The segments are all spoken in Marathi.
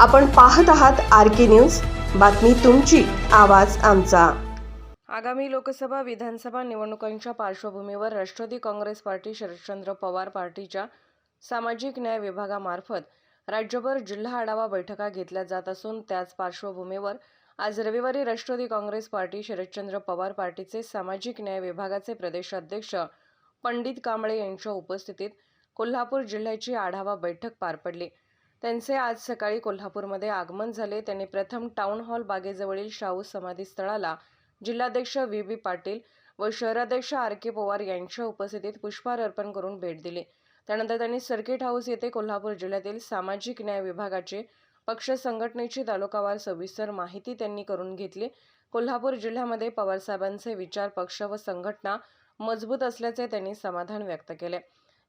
आपण पाहत आहात आर के न्यूज. बातमी तुमची आवाज आमचा. आगामी लोकसभा विधानसभा निवडणुकांच्या पार्श्वभूमीवर राष्ट्रवादी काँग्रेस पार्टी शरदचंद्र पवार पार्टीच्या सामाजिक न्याय विभागामार्फत राज्यभर जिल्हा आढावा बैठका घेतल्या जात असून त्याच पार्श्वभूमीवर आज रविवारी राष्ट्रवादी काँग्रेस पार्टी शरदचंद्र पवार पार्टीचे सामाजिक न्याय विभागाचे प्रदेशाध्यक्ष पंडित कांबळे यांच्या उपस्थितीत कोल्हापूर जिल्ह्याची आढावा बैठक पार पडली. त्यांचे आज सकाळी कोल्हापूरमध्ये आगमन झाले. त्यांनी प्रथम टाऊन हॉल बागेजवळील शाहू समाधी स्थळाला जिल्हाध्यक्ष व्ही. बी पाटील व शहराध्यक्ष आर. के. पवार यांच्या उपस्थितीत पुष्पहार अर्पण करून भेट दिली. त्यानंतर त्यांनी सर्किट हाऊस येथे कोल्हापूर जिल्ह्यातील सामाजिक न्याय विभागाचे पक्ष संघटनेची तालुकावार सविस्तर माहिती त्यांनी करून घेतली. कोल्हापूर जिल्ह्यामध्ये पवारसाहेबांचे विचार पक्ष व संघटना मजबूत असल्याचे त्यांनी समाधान व्यक्त केले.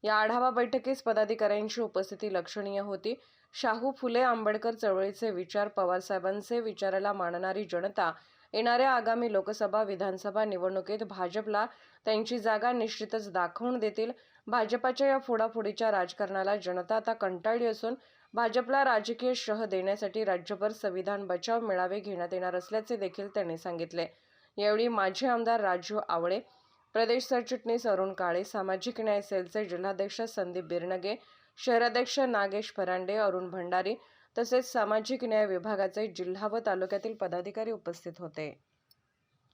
या आढावा बैठकीस पदाधिकाऱ्यांची उपस्थिती लक्षणीय होती. शाहू फुले आंबेडकर चळवळीचे विचार पवारसाहेबांचे विचाराला मानणारी जनता येणाऱ्या आगामी लोकसभा विधानसभा निवडणुकीत भाजपला त्यांची जागा निश्चितच दाखवून देतील. भाजपाच्या या फोडाफोडीच्या राजकारणाला जनता आता कंटाळली असून भाजपला राजकीय शह देण्यासाठी राज्यभर संविधान बचाव मेळावे घेण्यात येणार असल्याचे देखील त्यांनी सांगितले. यावेळी माजी आमदार राजू आवळे प्रदेश सरचिटणीस अरुण काळे सामाजिक न्याय सेलचे जिल्हाध्यक्ष संदीप बिरनगे शहराध्यक्ष नागेश फरांडे अरुण भंडारी तसेच सामाजिक न्याय विभागाचे जिल्हा व तालुक्यातील पदाधिकारी उपस्थित होते.